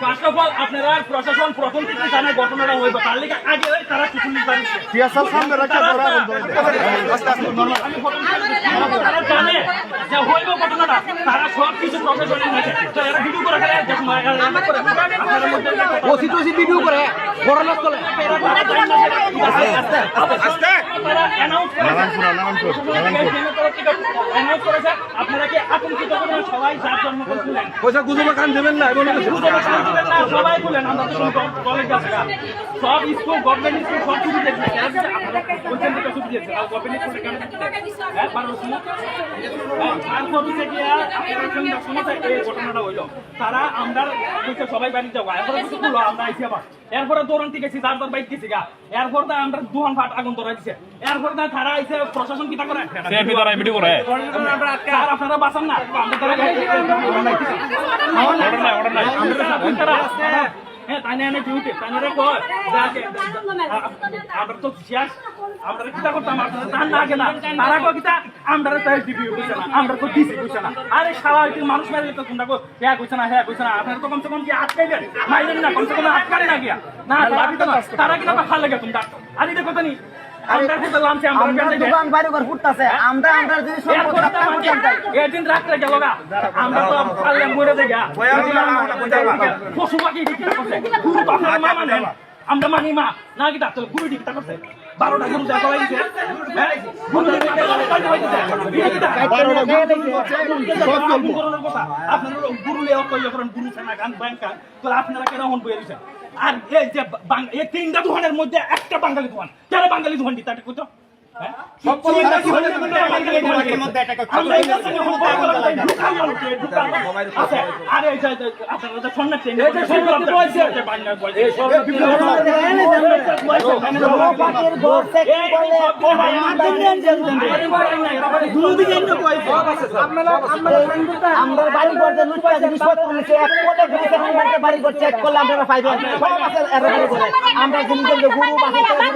First of all আপনারা প্রশাসন প্রথম থেকে জানার ঘটনাটা হইব। তার লিগে আগে ওই তারা কিছু নির্ধারিত টিয়াসাল সামনে রাখা ধরা বন্ধ আস্তে আস্তে নরমাল আমি প্রথম তারা জানে যে হইব ঘটনাটা। তারা সব কিছু প্রশাসনের মধ্যে তো এরা ভিডিও করে ফেলে দেখুন ওসি টসি ভিডিও করে ঘটনা চলে আপনারা announce নারায়ণপুর নারায়ণপুর আপনারা কি আতঙ্কিত সবাই যার জন্মদিন খুলেন পয়সা গুজবে কান দেবেন না, এমন কিছু। সবাই খুলেন আমরা কলেজ আছে সব স্কুল গভর্নমেন্ট স্কুল সব কিছু দেখছে দিয়েছে আর গভর্নমেন্ট স্কুলে কেন হ্যাঁ, বারো সময়? হ্যাঁ, তারপর হচ্ছে গিয়া আপনারা সঙ্গে শুনেছে এই ঘটনাটা হইল। তারা আমরা বলছে সবাই বাড়ি যাব। এরপরে কিছু খুললো আমরা আইসি আবার। এরপরে দৌড়ান ঠিক আছে যার যার বাইক গেছি গা। এরপর তো আমরা দুহান ফাট আগুন ধরা দিছে। এরপর না তারা আইসে প্রশাসন কিটা করে? ভিডিও করে। আপনারা বাঁচান না। আমরা তারা হ্যাঁ তাই না এনে ডিউটি তাই না রে কয় যাকে আমরা তো শেষ। আমরা কিটা করতাম? আপনারা তার না না তারা কো কিটা আমরা তাই দিবি কইছে না। আমরা তো দিছি কইছে না। আরে শালা তুই মানুষ মারলে তো তোমরা কো হ্যাঁ কইছে না হ্যাঁ কইছে না। আপনারা তো কমসে কম কি আটকাইবেন? মাইলেন না কমসে কম আটকারে না গিয়া। না তারা কিটা তারা কিটা ভালো লাগে তোমরা। আর দেখো তো নি? আমরা কোথাও লামছে আমরা আমরা বেঁচে দোকান বাড়ি ঘর ফুটতাছে আমরা আমরা যদি সম্পদ রাখতাম করতাম তাই। এদিন রাত্রে গেল গা। আমরা তো পারলে মরে দে পশু পাখি গুরু তো আপনার মা মানে আমরা মানি মা। না কি ডাক্তার গুরু দিকটা করছে? বারোটা গুরু দেখা হয়েছে হ্যাঁ। আপনারা গুরু কই করেন গুরু সেনা গান ব্যাংকা তো আপনারা কেন হন বই দিছেন? আর এই যে এই তিনটা দোকানের মধ্যে একটা বাঙালি দোকান। কেন বাঙালি দোকান দিতে কইতো হ্যাঁ? আমরা বড় আমরা করতে করলে আমরা পাইবেন সব আছে আমরা গুরু বাসা